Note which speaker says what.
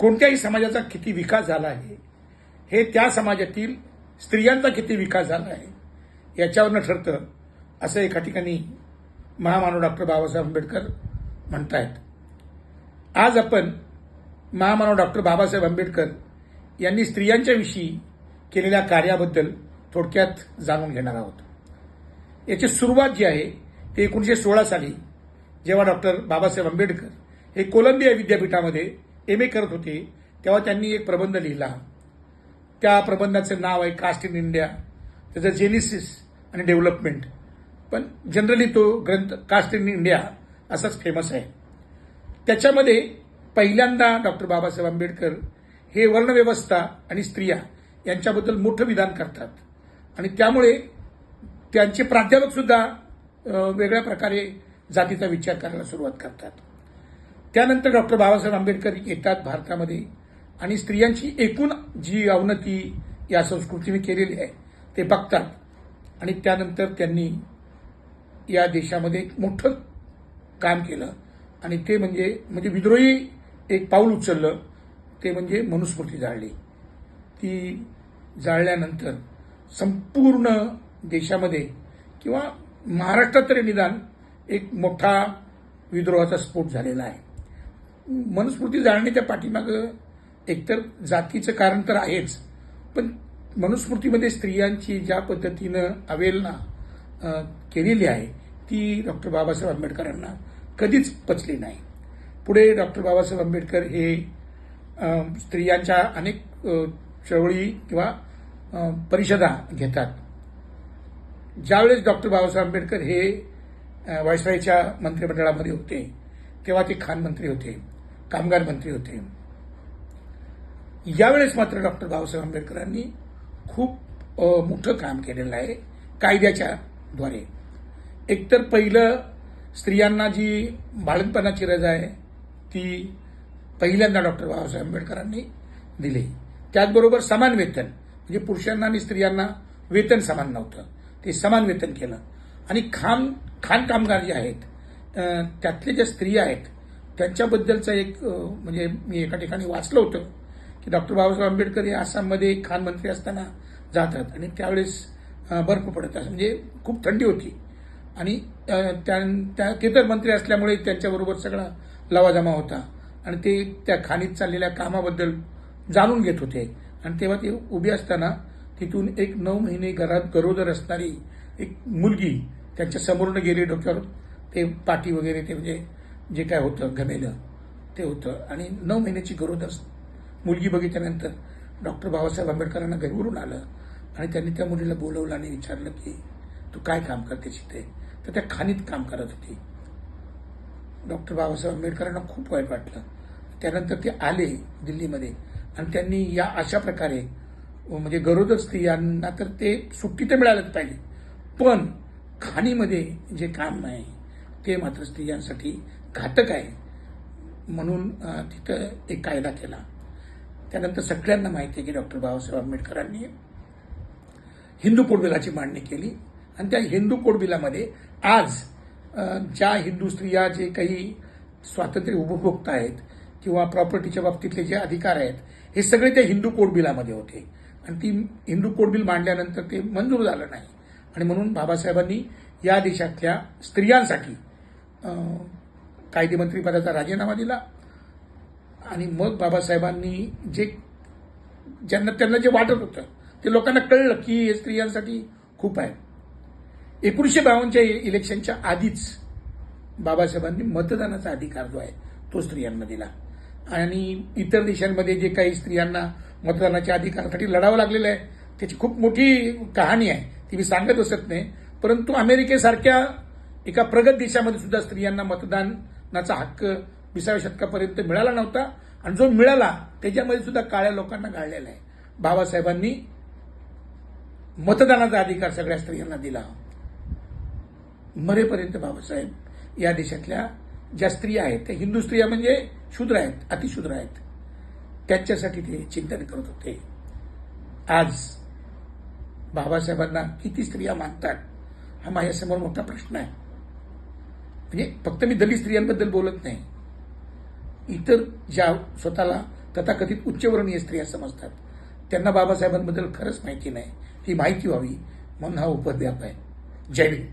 Speaker 1: कोणत्याही समाजाचा किती विकास झाला आहे हे त्या समाजातील स्त्रियांचा किती विकास झाला आहे याच्यावरनं ठरतं असं एका ठिकाणी महामानव डॉक्टर बाबासाहेब आंबेडकर म्हणतायत. आज आपण महामानव डॉक्टर बाबासाहेब आंबेडकर यांनी स्त्रियांच्याविषयी केलेल्या कार्याबद्दल थोडक्यात जाणून घेणार आहोत. याची सुरुवात जी आहे ती एकोणीसशे सोळा साली जेव्हा डॉक्टर बाबासाहेब आंबेडकर हे कोलंबिया विद्यापीठामध्ये एम ए करत होते तेव्हा त्यांनी एक प्रबंध लिहिला. त्या प्रबंधाचं नाव आहे कास्ट इन इंडिया त्याचं जेनिसिस आणि डेव्हलपमेंट पण जनरली तो ग्रंथ कास्ट इन इंडिया असाच फेमस आहे. त्याच्यामध्ये पहिल्यांदा डॉक्टर बाबासाहेब आंबेडकर हे वर्णव्यवस्था आणि स्त्रिया यांच्याबद्दल मोठं विधान करतात. आणि त्यामुळे त्यांचे प्राध्यापक सुद्धा वेगळ्या प्रकारे जातीचा विचार करायला सुरुवात करतात. त्यानंतर डॉक्टर बाबासाहेब आंबेडकर येतात भारतामध्ये आणि स्त्रियांची एकूण जी अवनती या संस्कृतीने केलेली आहे ते बघतात. आणि त्यानंतर त्यांनी या देशामध्ये एक मोठं काम केलं. आणि ते म्हणजे म्हणजे विद्रोही एक पाऊल उचललं. ते म्हणजे मनुस्मृती जाळली. ती जाळल्यानंतर संपूर्ण देशामध्ये किंवा महाराष्ट्रात तरी निदान एक मोठा विद्रोहाचा स्फोट झालेला आहे. मनुस्मृती जाळण्याच्या पाठीमागं एकतर जातीचं कारण तर आहेच पण मनुस्मृतीमध्ये स्त्रियांची ज्या पद्धतीनं अवेलना केलेली आहे ती डॉक्टर बाबासाहेब आंबेडकरांना कधीच पचली नाही. पुढे डॉक्टर बाबासाहेब आंबेडकर हे स्त्रियांच्या अनेक चळवळी किंवा परिषदा घेतात. ज्यावेळेस डॉक्टर बाबासाहेब आंबेडकर हे वायसरायच्या मंत्रिमंडळामध्ये होते तेव्हा ते खान मंत्री होते. कामगार मंत्री होते. यावेळेस मात्र डॉक्टर बाबासाहेब आंबेडकरांनी खूप मोठं काम केलेलं आहे कायद्याच्या द्वारे. एकतर पहिलं स्त्रियांना जी बाळंतपणाची रजा आहे ती पहिल्यांदा डॉक्टर बाबासाहेब आंबेडकरांनी दिली. त्याचबरोबर समान वेतन म्हणजे पुरुषांना आणि स्त्रियांना वेतन समान नव्हतं. ते समान वेतन केलं. आणि खान खाण कामगार जे आहेत त्यातले ज्या स्त्रिया आहेत त्यांच्याबद्दलचं एक म्हणजे मी एका ठिकाणी वाचलं होतं की डॉक्टर बाबासाहेब आंबेडकर हे आसाममध्ये खान मंत्री असताना जातात आणि त्यावेळेस बर्फ पडत असं म्हणजे खूप थंडी होती. आणि त्या- त्या ते तर मंत्री असल्यामुळे त्यांच्याबरोबर सगळा लवाजमा होता. आणि ते त्या खाणीत चाललेल्या कामाबद्दल जाणून घेत होते. आणि तेव्हा ते उभे असताना तिथून एक नऊ महिने घरात गरोदर असणारी एक मुलगी त्यांच्या समोरनं गेली डोक्यावर ते पाठी वगैरे ते म्हणजे जे काय होतं घमेलं ते होतं. आणि नऊ महिन्याची गरोदर मुलगी बघितल्यानंतर डॉक्टर बाबासाहेब आंबेडकरांना घरीवरून आलं आणि त्यांनी त्या मुलीला बोलवलं आणि विचारलं की तू काय काम करते तिथे तर त्या खाणीत काम करत होती. डॉक्टर बाबासाहेब आंबेडकरांना खूप वाईट वाटलं. त्यानंतर ते आले दिल्लीमध्ये आणि त्यांनी या अशा प्रकारे म्हणजे गरोदर स्त्रियांना तर ते सुट्टी तर मिळालंच पाहिजे. पण खाणीमध्ये जे काम नाही ते मात्र स्त्रियांसाठी घातक आहे म्हणून तिथं एक कायदा केला. त्यानंतर सगळ्यांना माहिती आहे की डॉक्टर बाबासाहेब आंबेडकरांनी हिंदू कोड बिलाची मांडणी केली. आणि त्या हिंदू कोड बिलामध्ये आज ज्या हिंदू स्त्रिया जे काही स्वातंत्र्य उपभोक्ता आहेत किंवा प्रॉपर्टीच्या बाबतीतले जे अधिकार आहेत हे सगळे त्या हिंदू कोड बिलामध्ये होते. आणि ती हिंदू कोड बिल मांडल्यानंतर ते मंजूर झालं नाही. आणि म्हणून बाबासाहेबांनी या देशातल्या स्त्रियांसाठी कायदेमंत्रीपदाचा राजीनामा दिला. आणि मग बाबासाहेबांनी जे ज्यांना त्यांना जे वाटत होतं ते लोकांना कळलं की हे स्त्रियांसाठी खूप आहे. एकोणीसशे बावन्नच्या इलेक्शनच्या आधीच बाबासाहेबांनी मतदानाचा अधिकार जो आहे तो स्त्रियांना दिला. आणि इतर देशांमध्ये जे काही स्त्रियांना मतदानाच्या अधिकारासाठी लढावं लागलेलं आहे त्याची खूप मोठी कहाणी आहे ती मी सांगत असत नाही. परंतु अमेरिकेसारख्या एका प्रगत देशामध्ये सुद्धा स्त्रियांना मतदानाचा हक्क विसाव्या शतकापर्यंत मिळाला नव्हता. आणि जो मिळाला त्याच्यामध्ये सुद्धा काळ्या लोकांना गाळलेला आहे. बाबासाहेबांनी मतदानाचा अधिकार सगळ्या स्त्रियांना दिला. मरेपर्यंत बाबासाहेब या देशातल्या ज्या स्त्रिया आहेत त्या हिंदू स्त्रिया म्हणजे शूद्र आहेत अतिशूद्र आहेत. त्यांच्यासाठी ते चिंतन करत होते. आज बाबासाहेबांना किती स्त्रिया मानतात हा माझ्यासमोर मोठा प्रश्न आहे. म्हणजे फक्त मी दलित स्त्रियांबद्दल बोलत नाही. इतर ज्या स्वतःला तथाकथित उच्चवर्णीय स्त्रिया समजतात त्यांना बाबासाहेबांबद्दल खरंच माहिती नाही. ही माहिती व्हावी म्हणून हा उपद्व्याप आहे. जय भीम